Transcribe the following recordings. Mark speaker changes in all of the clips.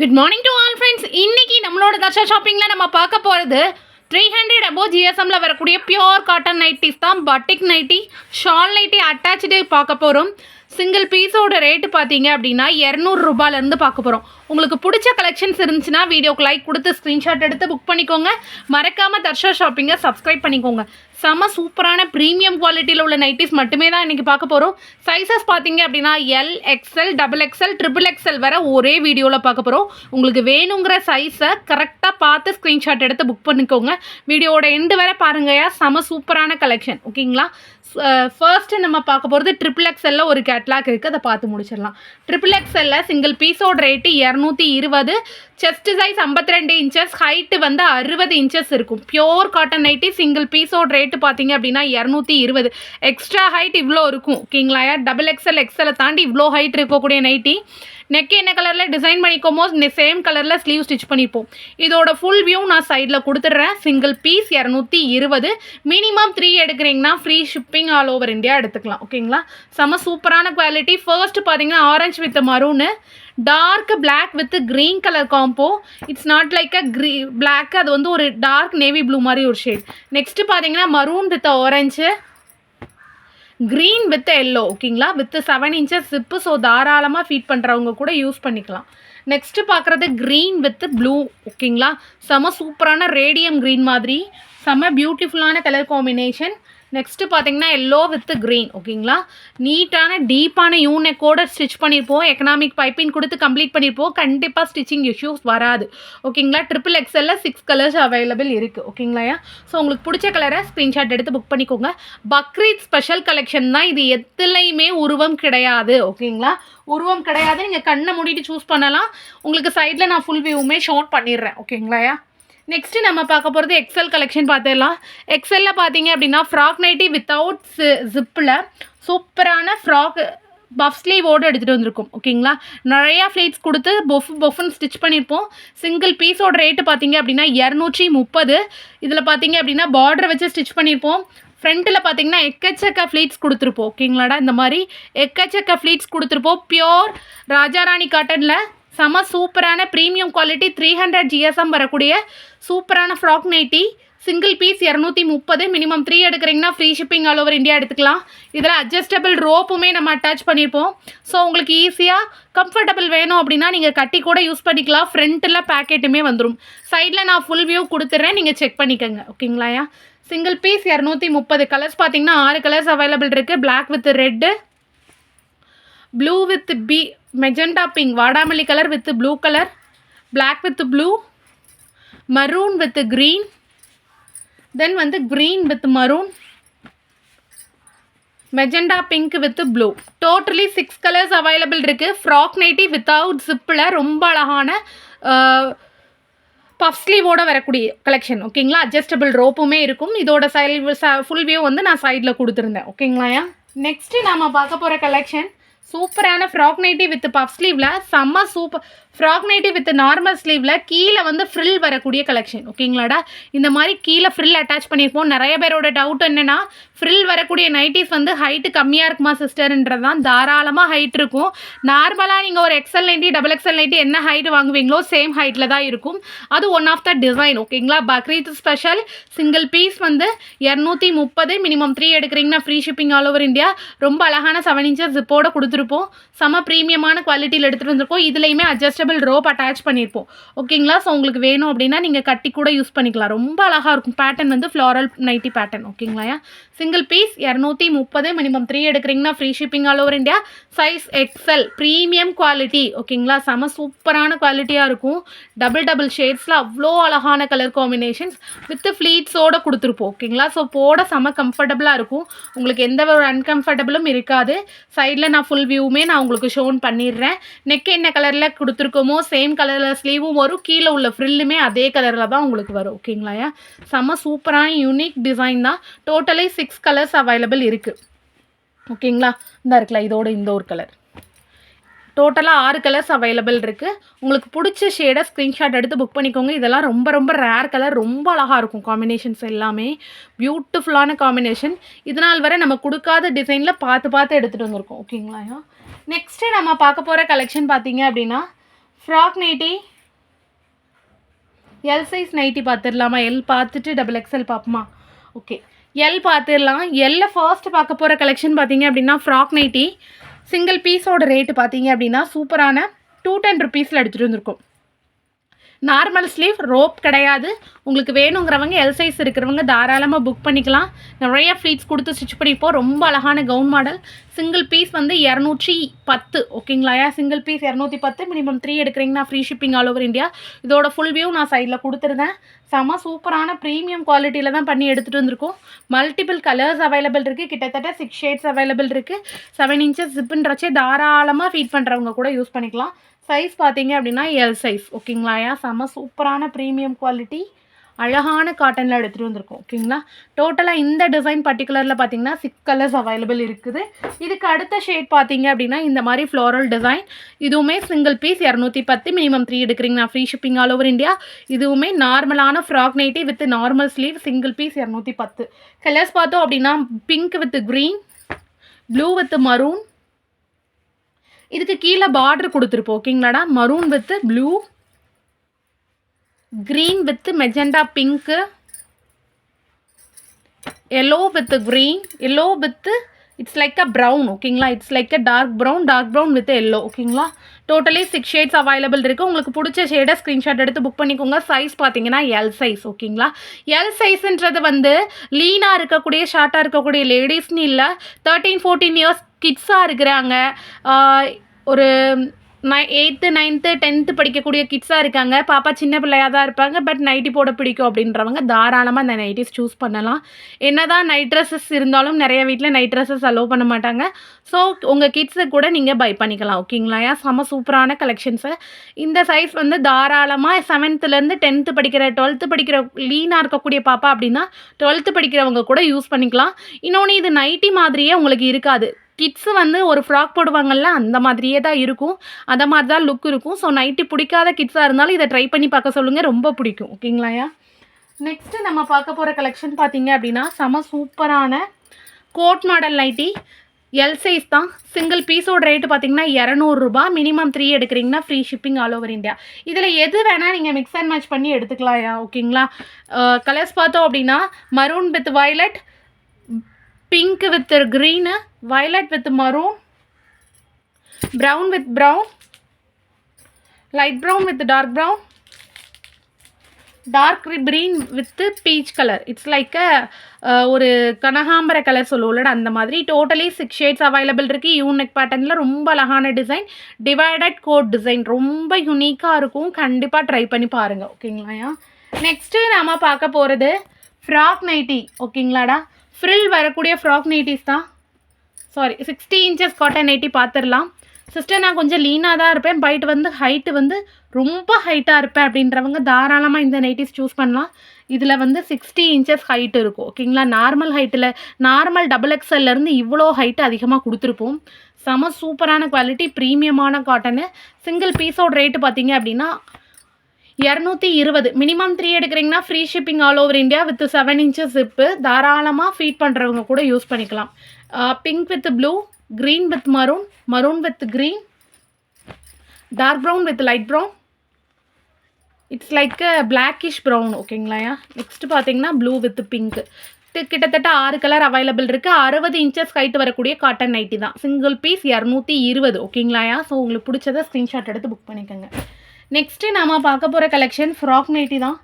Speaker 1: Good morning to all friends இன்றைக்கி நம்மளோட தர்ஷா ஷாப்பிங்கில் நம்ம பார்க்க போகிறது த்ரீ ஹண்ட்ரட் அபோவ் ஜிஎஸ்எம்மில் வரக்கூடிய பியோர் காட்டன் நைட்டிஸ் தான். Batik nighty shawl nighty attach பார்க்க போகிறோம் சிங்கிள் பீஸோட ரேட்டு பார்த்தீங்க அப்படின்னா இரநூறுபாலேருந்து பார்க்க போகிறோம் உங்களுக்கு பிடிச்ச கலெக்ஷன்ஸ் இருந்துச்சுன்னா வீடியோக்கு லைக் கொடுத்து ஸ்க்ரீன்ஷாட் எடுத்து புக் பண்ணிக்கோங்க. மறக்காமல் தர்ஷா ஷாப்பிங்கை சப்ஸ்கிரைப் பண்ணிக்கோங்க. செம சூப்பரான ப்ரீமியம் குவாலிட்டியில் உள்ள நைட்டிஸ் மட்டுமே தான் இன்றைக்கி பார்க்க போகிறோம் சைஸஸ் பார்த்தீங்க அப்படின்னா L XL double XL triple XL வர ஒரே வீடியோவில் பார்க்க போகிறோம் உங்களுக்கு வேணுங்கிற சைஸை கரெக்டாக பார்த்து ஸ்க்ரீன்ஷாட் எடுத்து புக் பண்ணிக்கோங்க. வீடியோவோட எண்டு வரை பாருங்கயா செம சூப்பரான கலெக்ஷன் ஓகேங்களா ஃபர்ஸ்ட் uh, நம்ம பார்க்க போகிறது ட்ரிபிள் எக்ஸ்எல்ல ஒரு கேட்லாக் இருக்குது அதை பார்த்து முடிச்சிடலாம். ட்ரிபிள் எக்ஸ்எல்ல சிங்கிள் பீஸோட ரேட்டு இரநூத்தி இருபது செஸ்ட் சைஸ் 52 ரெண்டு இன்ச்சஸ் ஹைட்டு வந்து அறுபது இன்ச்சஸ் இருக்கும். பியோர் காட்டன் நைட்டி சிங்கிள் பீஸோட ரேட்டு பார்த்தீங்க அப்படின்னா இரநூத்தி இருபது. எக்ஸ்ட்ரா ஹைட் இவ்வளோ இருக்கும். ஓகேங்களா? டபுள் எக்ஸ்எல் எக்ஸ்எல்லை தாண்டி இவ்வளோ ஹைட் இருக்கக்கூடிய நைட்டி நெக் என்ன கலரில் டிசைன் பண்ணிக்கோமோ சேம் கலரில் ஸ்லீவ் ஸ்டிச் பண்ணிப்போம். இதோட ஃபுல் வியூ நான் சைடில் கொடுத்துட்றேன். சிங்கிள் பீஸ் இரநூத்தி இருபது. மினிமம் த்ரீ எடுக்கிறீங்கன்னா free shipping all over India எடுத்துக்கலாம் ஓகேங்களா? செம சூப்பரான குவாலிட்டி ஃபர்ஸ்ட் பார்த்தீங்கன்னா orange with maroon dark black with green colour combo it's not like a grey black அது வந்து ஒரு டார்க் நேவி ப்ளூ மாதிரி ஒரு ஷேட் நெக்ஸ்ட் பார்த்தீங்கன்னா maroon with orange green with yellow ஓகேங்களா? With seven inches zip so தாராளமாக feed பண்ணுறவங்க கூட யூஸ் பண்ணிக்கலாம். நெக்ஸ்ட்டு பார்க்குறது க்ரீன் வித் ப்ளூ ஓகேங்களா? செம சூப்பரான ரேடியம் க்ரீன் மாதிரி செம பியூட்டிஃபுல்லான கலர் காம்பினேஷன் நெக்ஸ்ட்டு பார்த்தீங்கன்னா எல்லோ வித் க்ரீன் ஓகேங்களா நீட்டான டீப்பான யூனெக்கோட ஸ்டிச் பண்ணியிருப்போம் எக்கனாமிக் பைப்பிங் கொடுத்து கம்ப்ளீட் பண்ணியிருப்போம் கண்டிப்பாக ஸ்டிச்சிங் இஷ்யூஸ் வராது. ஓகேங்களா ட்ரிபிள் எக்ஸ்எல்ல சிக்ஸ் கலர்ஸ் அவைலபிள் இருக்குது ஓகேங்களா ஸோ உங்களுக்கு பிடிச்ச கலரை ஸ்க்ரீன்ஷாட் எடுத்து புக் பண்ணிக்கோங்க. பக்ரீத் ஸ்பெஷல் கலெக்ஷன் தான். இது எத்துலையுமே உருவம் கிடையாது. ஓகேங்களா உருவம் கிடையாது. நீங்கள் கண்ணை மூடிட்டு சூஸ் பண்ணலாம். உங்களுக்கு சைடில் நான் ஃபுல் வியூவுமே ஷோட் பண்ணிடுறேன். ஓகேங்களாயா நெக்ஸ்ட்டு நம்ம பார்க்க போகிறது எக்ஸல் கலெக்ஷன் பார்த்துடலாம். எக்ஸலில் பார்த்தீங்க அப்படின்னா ஃப்ராக் நைட்டி வித்தவுட் ஜிப்பில் சூப்பரான ஃப்ராக் பஃப் ஸ்லீவோடு எடுத்துகிட்டு வந்திருக்கும். ஓகேங்களா நிறையா ஃப்ளீட்ஸ் கொடுத்து பொஃப் பொஃப்னு ஸ்டிச் பண்ணியிருப்போம் சிங்கிள் பீஸோட ரேட்டு பார்த்தீங்க அப்படின்னா இரநூற்றி முப்பது. இதில் பார்த்தீங்க அப்படின்னா பார்டர் வச்சு ஸ்டிச் பண்ணியிருப்போம் ஃப்ரண்ட்டில் பார்த்தீங்கன்னா எக்கச்சக்க ஃப்ளீட்ஸ் கொடுத்துருப்போம். ஓகேங்களாடா இந்த மாதிரி எக்கச்சக்க ஃப்ளீட்ஸ் கொடுத்துருப்போம். பியோர் ராஜாராணி காட்டனில் செம சூப்பரான premium quality three hundred GSM வரக்கூடிய சூப்பரான ஃப்ராக் நைட்டி சிங்கிள் பீஸ் இரநூத்தி முப்பது மினிமம் த்ரீ எடுக்கிறீங்கன்னா free shipping all over India எடுத்துக்கலாம். இதில் அட்ஜஸ்டபிள் ரோப்புமே நம்ம அட்டாச் பண்ணியிருப்போம் ஸோ உங்களுக்கு ஈஸியாக கம்ஃபர்டபுள் வேணும் அப்படின்னா நீங்கள் கட்டி கூட யூஸ் பண்ணிக்கலாம். ஃப்ரண்ட்டில் பேக்கெட்டுமே வந்துடும் சைடில் நான் ஃபுல் வியூ கொடுத்துட்றேன் நீங்கள் செக் பண்ணிக்கோங்க. ஓகேங்களாயா சிங்கிள் பீஸ் இரநூத்தி முப்பது. கலர்ஸ் பார்த்தீங்கன்னா ஆறு கலர்ஸ் அவைலபிள் இருக்குது black with red blue with B magenta pink வாடாமல்லி colour with blue colour black with blue maroon with green then வந்து green with maroon magenta pink with blue totally six colours available இருக்குது frock nighty without ஜிப்பில் ரொம்ப அழகான puff ஸ்லீவோடு வரக்கூடிய collection ஓகேங்களா? Adjustable ரோப்புமே இருக்கும். இதோட சைல் ஃபுல் வியூ வந்து நான் சைடில் கொடுத்துருந்தேன். ஓகேங்களாயா நெக்ஸ்ட்டு நம்ம பார்க்க போகிற கலெக்ஷன் சூப்பரான ஃப்ராக் நைட்டி வித் பஃப் ஸ்லீவில் செம்ம super frock nighty with normal ஸ்லீவில் கீழே வந்து ஃப்ரில் வரக்கூடிய கலெக்ஷன் ஓகேங்களாடா இந்த மாதிரி கீழே ஃப்ரில் அட்டாச் பண்ணியிருப்போம். நிறைய பேரோட டவுட் என்னென்னா ஃப்ரில் வரக்கூடிய நைட்டிஸ் வந்து ஹைட்டு கம்மியாக இருக்குமா சிஸ்டர்ன்றது தான் தாராளமாக ஹைட் இருக்கும் நார்மலாக நீங்கள் ஒரு XL nighty double XL nighty என்ன ஹைட் வாங்குவீங்களோ சேம் ஹைட்டில் தான் இருக்கும். அது ஒன் ஆஃப் த டிசைன் ஓகேங்களா பக்ரீத் ஸ்பெஷல் சிங்கிள் பீஸ் வந்து இரநூத்தி முப்பது மினிமம் த்ரீ எடுக்கிறீங்கன்னா free shipping all over India ரொம்ப அழகான செவன் இன்ச்சஸ் ஜிப்போட கொடுத்துருப்போம். செம ப்ரீமியமான குவாலிட்டியில் எடுத்துகிட்டு வந்திருக்கோம். இதுலேயுமே அட்ஜஸ்டபிள் ரோப் அட்டாச் பண்ணியிருப்போம். ஓகேங்களா ஸோ உங்களுக்கு வேணும் அப்படின்னா நீங்கள் கட்டி கூட யூஸ் பண்ணிக்கலாம். ரொம்ப அழகாக இருக்கும். பேட்டர்ன் வந்து ஃப்ளாரல் நைட்டி பேட்டர்ன் ஓகேங்களா சிங்கிள் பீஸ் இரநூத்தி முப்பது மினிமம் த்ரீ எடுக்கிறீங்கன்னா free shipping all over India size XL premium quality ஓகேங்களா செம சூப்பரான குவாலிட்டியாக இருக்கும். டபுள் டபுள் ஷேட்ஸில் அவ்வளோ அழகான கலர் காம்பினேஷன்ஸ் வித் ஃப்ளீட்ஸோடு கொடுத்துருப்போம். ஓகேங்களா ஸோ போட செம கம்ஃபர்டபுளாக இருக்கும். உங்களுக்கு எந்த ஒரு அன்கம்ஃபர்டபுளும் இருக்காது. சைடில் நான் ஃபுல் வியூவுமே நான் உங்களுக்கு ஷோன் பண்ணிடுறேன். நெக் என்ன கலரில் கொடுத்துருக்கோம்? சேம் கலரில் ஸ்லீவும் வரும். கீழே உள்ள ஃப்ரில்லுமே அதே கலரில் தான் உங்களுக்கு வரும். ஓகேங்களாயா செம்ம சூப்பரான யூனிக் டிசைன் தான். டோட்டலி சிக்ஸ் கலர்ஸ் அவைலபிள் இருக்குது ஓகேங்களா இந்த இருக்குல்ல இதோட இந்த ஒரு கலர் டோட்டலாக ஆறு கலர்ஸ் அவைலபிள் இருக்குது உங்களுக்கு பிடிச்ச ஷேடை ஸ்க்ரீன்ஷாட் எடுத்து புக் பண்ணிக்கோங்க. இதெல்லாம் ரொம்ப ரொம்ப ரேர் கலர் ரொம்ப அழகாக இருக்கும் காம்பினேஷன்ஸ் எல்லாமே. பியூட்டிஃபுல்லான காம்பினேஷன் இதனால் வரை நம்ம கொடுக்காத டிசைனில் பார்த்து பார்த்து எடுத்துகிட்டு வந்திருக்கோம். ஓகேங்களா நெக்ஸ்ட்டு நம்ம பார்க்க போகிற கலெக்ஷன் பார்த்தீங்க அப்படின்னா frock nighty L size nighty பார்த்துடலாமா எல் பார்த்துட்டு டபுள் எக்ஸ்எல் பார்ப்போமா? ஓகே எல் பார்த்துடலாம் எல்ல ஃபர்ஸ்ட் பார்க்க போகிற கலெக்ஷன் பார்த்தீங்க அப்படின்னா ஃப்ராக் நைட்டி சிங்கிள் பீஸோட ரேட்டு பார்த்தீங்க அப்படின்னா சூப்பரான டூ டென் ருபீஸில் எடுத்துகிட்டு வந்திருக்கோம். நார்மல் ஸ்லீவ் ரோப் கிடையாது. உங்களுக்கு வேணுங்கிறவங்க எல் சைஸ் இருக்கிறவங்க தாராளமாக புக் பண்ணிக்கலாம். நிறைய ஃப்ளீட்ஸ் கொடுத்து ஸ்டிச் பண்ணிப்போம் ரொம்ப அழகான கவுன் மாடல் சிங்கிள் பீஸ் வந்து இரநூற்றி பத்து ஓகேங்களாயா சிங்கிள் பீஸ் இரநூத்தி பத்து? மினிமம் த்ரீ எடுக்கிறீங்கன்னா free shipping all over India இதோட ஃபுல் வியூ நான் சைடில் கொடுத்துருந்தேன். செம சூப்பரான ப்ரீமியம் குவாலிட்டியில் தான் பண்ணி எடுத்துகிட்டு வந்திருக்கோம். மல்டிபிள் கலர்ஸ் அவைலபிள் இருக்குது கிட்டத்தட்ட சிக்ஸ் ஷேட்ஸ் அவைலபிள் இருக்குது செவன் இன்ச்சஸ் ஜிப்புன்றச்சே தாராளமாக ஃபீட் பண்ணுறவங்க கூட யூஸ் பண்ணிக்கலாம். சைஸ் பார்த்தீங்க அப்படின்னா எல் சைஸ் ஓகேங்களா? ஏன்? செம்ம சூப்பரான ப்ரீமியம் குவாலிட்டி அழகான காட்டனில் எடுத்துகிட்டு வந்திருக்கோம் ஓகேங்களா? டோட்டலாக இந்த டிசைன் பர்டிகுலரில் பார்த்தீங்கன்னா சிக்ஸ் கலர்ஸ் அவைலபிள் இருக்குது. இதுக்கு அடுத்த ஷேட் பார்த்தீங்க அப்படின்னா இந்த மாதிரி ஃப்ளோரல் டிசைன் இதுவுமே சிங்கிள் பீஸ் இரநூத்தி பத்து மினிமம் த்ரீ எடுக்கிறீங்கன்னா free shipping all over India இதுவுமே நார்மலான frock nighty with normal sleeve single piece இரநூத்தி பத்து. கலர்ஸ் பார்த்தோம் அப்படின்னா pink with green blue with maroon இதுக்கு கீழே பார்டர் கொடுத்துருப்போம் ஓகேங்களாடா maroon with blue green with magenta pink yellow with green yellow with it's like a brown ஓகேங்களா it's like a dark brown dark brown with yellow ஓகேங்களா totally six shades available இருக்குது உங்களுக்கு பிடிச்ச ஷேடை screenshot எடுத்து book பண்ணிக்கோங்க. Size பார்த்தீங்கன்னா L size ஓகேங்களா எல் சைஸ்ன்றது வந்து லீனாக இருக்கக்கூடிய ஷார்ட்டாக இருக்கக்கூடிய லேடிஸ்னு இல்லை தேர்ட்டீன் ஃபோர்டீன் இயர்ஸ் கிட்ஸாக இருக்கிறாங்க. ஒரு நை எயித்து நைன்த்து டென்த்து படிக்கக்கூடிய கிட்ஸாக இருக்காங்க. பாப்பா சின்ன பிள்ளையாக தான் இருப்பாங்க. பட் நைட்டி போட பிடிக்கும் அப்படின்றவங்க தாராளமாக இந்த நைட்டிஸ் சூஸ் பண்ணலாம். என்ன தான் நைட் ட்ரெஸ்ஸஸ் இருந்தாலும் நிறைய வீட்டில் நைட் ட்ரெஸ்ஸஸ் அலோவ் பண்ண மாட்டாங்க. ஸோ உங்கள் கிட்ஸை கூட நீங்கள் பை பண்ணிக்கலாம் ஓகேங்களா ஏன்? செம சூப்பரான கலெக்ஷன்ஸு இந்த சைஸ் வந்து தாராளமாக செவன்த்துலேருந்து டென்த்து படிக்கிற டுவெல்த்து படிக்கிற லீனாக இருக்கக்கூடிய பாப்பா அப்படின்னா டுவெல்த்து படிக்கிறவங்க கூட யூஸ் பண்ணிக்கலாம். இன்னொன்று இது நைட்டி மாதிரியே உங்களுக்கு இருக்காது. கிட்ஸு வந்து ஒரு ஃப்ராக் போடுவாங்கல்ல அந்த மாதிரியே தான் இருக்கும். அந்த மாதிரி தான் லுக் இருக்கும். ஸோ நைட்டி பிடிக்காத கிட்ஸாக இருந்தாலும் இதை ட்ரை பண்ணி பார்க்க சொல்லுங்கள் ரொம்ப பிடிக்கும். ஓகேங்களாயா நெக்ஸ்ட்டு நம்ம பார்க்க போகிற கலெக்ஷன் பார்த்தீங்க அப்படின்னா செம சூப்பரான coat model nighty L size தான். சிங்கிள் பீஸோட ரேட்டு பார்த்தீங்கன்னா இரநூறுபா மினிமம் த்ரீ எடுக்கிறீங்கன்னா free shipping all over India இதில் எது வேணால் நீங்கள் மிக்ஸ் அண்ட் மேட்ச் பண்ணி எடுத்துக்கலாம் ஓகேங்களா கலர்ஸ் பார்த்தோம் அப்படின்னா maroon with violet pink with green violet with maroon brown with brown light brown with dark brown dark green with peach colour it's like a ஒரு கனகாம்பர கலர் சொல்லுவோம்ல அந்த மாதிரி. டோட்டலி சிக்ஸ் ஷேட்ஸ் அவைலபிள் இருக்குது unique பேட்டர்னில் ரொம்ப அழகான design divided code design ரொம்ப யூனிக்காக இருக்கும். கண்டிப்பாக ட்ரை பண்ணி பாருங்கள் ஓகேங்களாயா நெக்ஸ்ட்டு நாம் பார்க்க போகிறது ஃப்ராக் நைட்டி ஓகேங்களாடா ஃப்ரில் வரக்கூடிய ஃப்ராக் நைட்டிஸ் தான். Sorry sixty inches cotton nighty பார்த்துடலாம் சிஸ்டர் நான் கொஞ்சம் லீனாக தான் இருப்பேன். பைட் வந்து ஹைட்டு வந்து ரொம்ப ஹைட்டாக இருப்பேன் அப்படின்றவங்க தாராளமாக இந்த நைட்டிஸ் சூஸ் பண்ணலாம். இதில் வந்து சிக்ஸ்டி இன்ச்சஸ் ஹைட் இருக்கும். ஓகேங்களா நார்மல் ஹைட்டில் நார்மல் டபுள் எக்ஸ்எல்லேருந்து இவ்வளோ ஹைட்டு அதிகமாக கொடுத்துருப்போம். செம சூப்பரான குவாலிட்டி ப்ரீமியமான காட்டனு சிங்கிள் பீஸோட ரேட்டு பார்த்தீங்க அப்படின்னா இரநூத்தி இருபது. மினிமம் த்ரீ எடுக்கிறீங்கன்னா free shipping all over India with seven inches zip தாராளமாக ஃபீட் பண்ணுறவங்க கூட யூஸ் பண்ணிக்கலாம். Pink with blue green with maroon maroon with green dark brown with light brown it's like a blackish brown ஓகேங்களாயா next பார்த்தீங்கன்னா blue with pink கிட்டத்தட்ட ஆறு colour available இருக்குது அறுபது inches height வரக்கூடிய காட்டன் நைட்டி தான். சிங்கிள் பீஸ் இரநூத்தி இருபது ஓகேங்களாயா so உங்களுக்கு பிடிச்சதை ஸ்க்ரீன்ஷாட் எடுத்து புக் பண்ணிக்கோங்க. நெக்ஸ்ட்டு நாம பார்க்க போகிற கலெக்ஷன் ஃப்ராக் நைட்டி தான்.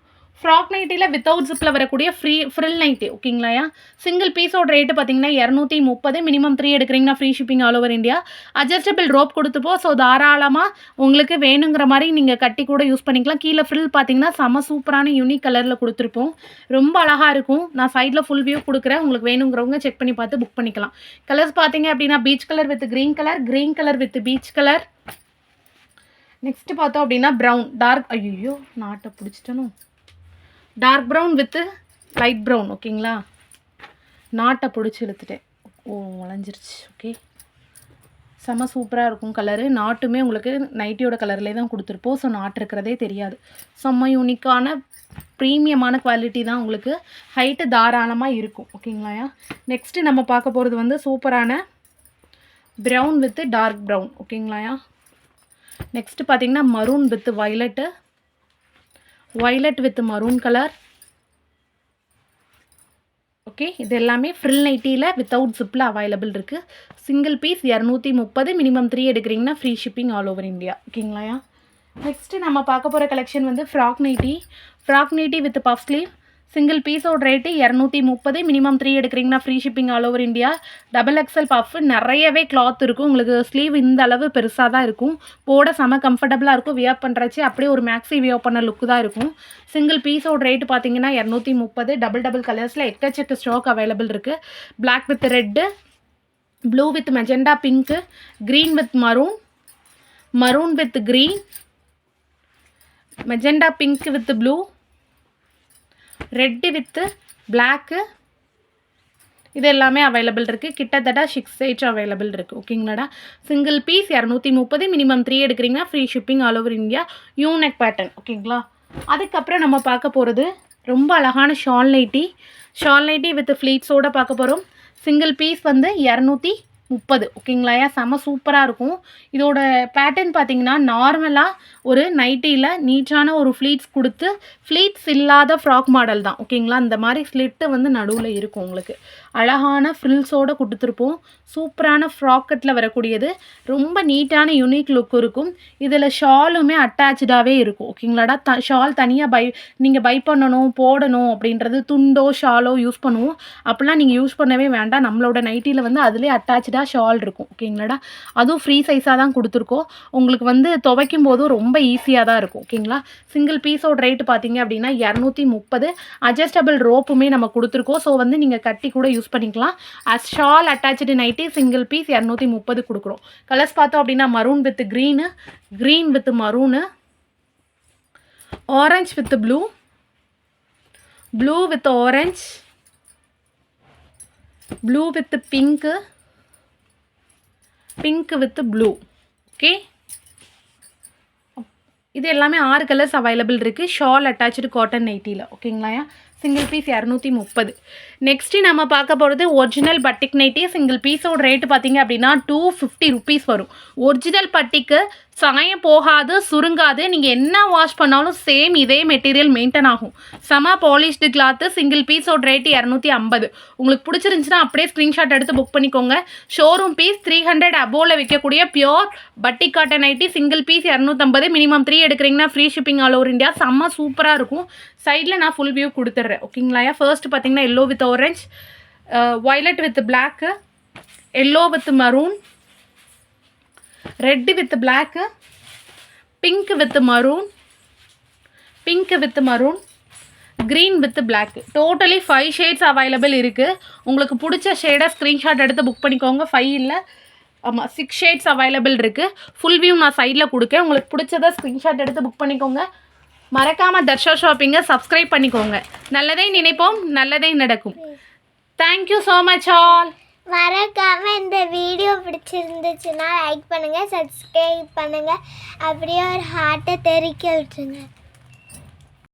Speaker 1: ஃப்ராக் நைட்டியில் வித்தவுட் ஜிப்பில் வரக்கூடிய ஃப்ரீ ஃப்ரில் நைட்டி ஓகேங்களாயா சிங்கிள் பீஸோட ரேட்டு பார்த்தீங்கன்னா இரநூத்தி முப்பது மினிமம் த்ரீ எடுக்கிறீங்கன்னா free shipping all over India adjustable rope கொடுத்துப்போ so தாராளமாக உங்களுக்கு வேணுங்கிற மாதிரி நீங்கள் கட்டி கூட யூஸ் பண்ணிக்கலாம். கீழே ஃப்ரில் பார்த்தீங்கன்னா செம சூப்பரான யூனிக் கலரில் கொடுத்துருப்போம். ரொம்ப அழகாக இருக்கும். நான் சைடில் ஃபுல் வியூ கொடுக்குறேன். உங்களுக்கு வேணுங்கிறவங்க செக் பண்ணி பார்த்து புக் பண்ணிக்கலாம். கலர்ஸ் பார்த்தீங்க அப்படின்னா peach colour with green colour green colour with peach colour next பார்த்தோம் அப்படின்னா ப்ரௌன் டார்க் ஐயோ நாட்டை பிடிச்சிட்டனும் dark brown with light brown ஓகேங்களா? நாட்டை பிடிச்சி இழுத்துட்டேன். ஓ வளைஞ்சிருச்சு. ஓகே செம சூப்பராக இருக்கும் கலரு நாட்டுமே உங்களுக்கு நைட்டியோட கலர்லேயே தான் கொடுத்துருப்போம். ஸோ நாட்டு இருக்கிறதே தெரியாது. செம்ம யூனிக்கான ப்ரீமியமான குவாலிட்டி தான் உங்களுக்கு ஹைட்டு தாராளமாக இருக்கும். ஓகேங்களாயா நெக்ஸ்ட்டு நம்ம பார்க்க போகிறது வந்து சூப்பரான ப்ரௌன் வித்து டார்க் ப்ரௌன் ஓகேங்களாயா நெக்ஸ்ட்டு பார்த்தீங்கன்னா maroon with violet violet with maroon colour okay இது எல்லாமே ஃப்ரில் நைட்டியில் வித்தவுட் ஜிப்பில் அவைலபிள் இருக்குது சிங்கிள் பீஸ் இரநூத்தி முப்பது மினிமம் த்ரீ எடுக்கிறீங்கன்னா free shipping all over India ஓகேங்களாயா next நம்ம பார்க்க போகிற கலெக்ஷன் வந்து frock nighty frock nighty with puff sleeve single பீஸோட ரேட்டு இரநூத்தி முப்பது மினிமம் த்ரீ எடுக்கிறீங்கன்னா free shipping all over India double XL puff நிறையவே கிளாத் இருக்கும். உங்களுக்கு ஸ்லீவ் இந்த அளவு பெருசாக தான் இருக்கும். போட செம கம்ஃபர்டபுளாக இருக்கும். வியர் பண்ணுறச்சு அப்படியே ஒரு மேக்ஸி வியர் பண்ண லுக்கு தான் இருக்கும். சிங்கிள் பீஸோட ரேட்டு பார்த்தீங்கன்னா இரநூத்தி முப்பது டபுள் டபுள் கலர்ஸில் எக்கச்சக்க ஸ்டாக் அவைலபிள் இருக்குது black with red blue with magenta pink green with maroon maroon with green magenta pink with blue red with black இது எல்லாமே அவைலபிள் இருக்குது கிட்டத்தட்ட சிக்ஸ் எயிட் அவைலபிள் இருக்குது ஓகேங்களாடா சிங்கிள் பீஸ் இரநூத்தி முப்பது மினிமம் த்ரீ எடுக்கிறீங்கன்னா free shipping all over India unique pattern ஓகேங்களா அதுக்கப்புறம் நம்ம பார்க்க போகிறது ரொம்ப அழகான shawl nighty shawl nighty with ஃப்ளீட்ஸோடு பார்க்க போகிறோம் சிங்கிள் பீஸ் வந்து இரநூத்தி முப்பது ஓகேங்களாயா செம சூப்பராக இருக்கும். இதோட பேட்டர்ன் பார்த்தீங்கன்னா நார்மலாக ஒரு நைட்டியில் நீட்டான ஒரு ஃப்ளீட்ஸ் கொடுத்து ஃப்ளீட்ஸ் இல்லாத ஃப்ராக் மாடல் தான் ஓகேங்களா இந்த மாதிரி ஸ்லிட்டு வந்து நடுவில் இருக்கும் உங்களுக்கு. அழகான ஃப்ரில்ஸோடு கொடுத்துருப்போம். சூப்பரான ஃப்ராக்கெட்டில் வரக்கூடியது. ரொம்ப நீட்டான யூனிக் லுக் இருக்கும். இதில் ஷாலுமே அட்டாச்சாகவே இருக்கும். ஓகேங்களாடா த ஷால் தனியாக பை நீங்கள் பை பண்ணணும் போடணும் அப்படின்றது துண்டோ ஷாலோ யூஸ் பண்ணுவோம். அப்படிலாம் நீங்கள் யூஸ் பண்ணவே வேண்டாம். நம்மளோட நைட்டியில் வந்து அதிலே அட்டாச்சாக ஷால் இருக்கும். ஓகேங்களாடா அதுவும் ஃப்ரீ சைஸாக தான் கொடுத்துருக்கோம். உங்களுக்கு வந்து துவைக்கும் போதும் ரொம்ப ஈஸியாக தான் இருக்கும். ஓகேங்களா சிங்கிள் பீஸோட ரேட்டு பார்த்தீங்க அப்படின்னா இரநூத்தி முப்பது. அட்ஜஸ்டபிள் ரோப்புமே நம்ம கொடுத்துருக்கோம். ஸோ வந்து நீங்கள் கட்டி கூட யூஸ் பண்ணிக்கலாம். As shawl attach nighty single piece இரநூத்தி முப்பது கொடுக்குறோம். கலர்ஸ் பார்த்தோம் அப்படின்னா maroon with green green with maroon orange with blue blue with orange blue with pink pink with blue okay இது எல்லாமே ஆறு கலர்ஸ் அவைலபிள் இருக்குது ஷால் அட்டாச்சு காட்டன் நைட்டியில் ஓகேங்களா சிங்கிள் பீஸ் இரநூத்தி முப்பது. நெக்ஸ்ட்டு நம்ம பார்க்க போகிறது ஒரிஜினல் பட்டிக் நைட்டி சிங்கிள் பீஸோட ரேட்டு பார்த்தீங்க அப்படின்னா டூ ஃபிஃப்டி ருபீஸ் வரும். ஒரிஜினல் பட்டிக்கு சாயம் போகாது சுருங்காது நீங்கள் என்ன வாஷ் பண்ணாலும் சேம் இதே மெட்டீரியல் மெயின்டைன் ஆகும். செம பாலிஷ்டு கிளாத்து சிங்கிள் பீஸோட ரேட்டு இரநூத்தி ஐம்பது. உங்களுக்கு பிடிச்சிருந்துச்சுன்னா அப்படியே ஸ்க்ரீன்ஷாட் எடுத்து புக் பண்ணிக்கோங்க. ஷோரூம் பீஸ் த்ரீ ஹண்ட்ரட் அபோவில் விற்கக்கூடிய pure batik cotton nighty single piece இரநூத்தம்பது மினிமம் த்ரீ எடுக்கிறீங்கன்னா free shipping all over India செம்ம சூப்பராக இருக்கும். சைடில் நான் ஃபுல் வியூ கொடுத்துட்றேன் ஓகேங்களா? ஃபர்ஸ்ட் பார்த்தீங்கன்னா yellow with orange violet with black yellow with maroon red with black pink with maroon pink with maroon green with black totally five shades available இருக்குது உங்களுக்கு பிடிச்ச ஷேடை ஸ்க்ரீன்ஷாட் எடுத்து புக் பண்ணிக்கோங்க. ஃபைவ் இல்லை. ஆமாம் சிக்ஸ் ஷேட்ஸ் அவைலபிள் இருக்குது full view நான் சைடில் கொடுக்கேன். உங்களுக்கு பிடிச்சதை ஸ்க்ரீன்ஷாட் எடுத்து புக் பண்ணிக்கோங்க. மறக்காமல் தர்ஷா ஷாப்பிங்கை சப்ஸ்கிரைப் பண்ணிக்கோங்க. நல்லதை நினைப்போம் நல்லதே நடக்கும். தேங்க்யூ ஸோ மச் ஆல்
Speaker 2: மறக்காம இந்த வீடியோ பிடிச்சிருந்துச்சுன்னா லைக் பண்ணுங்க சப்ஸ்கிரைப் பண்ணுங்க. அப்படியே ஒரு ஹார்ட்டை தெரிக்க விட்டுருங்க.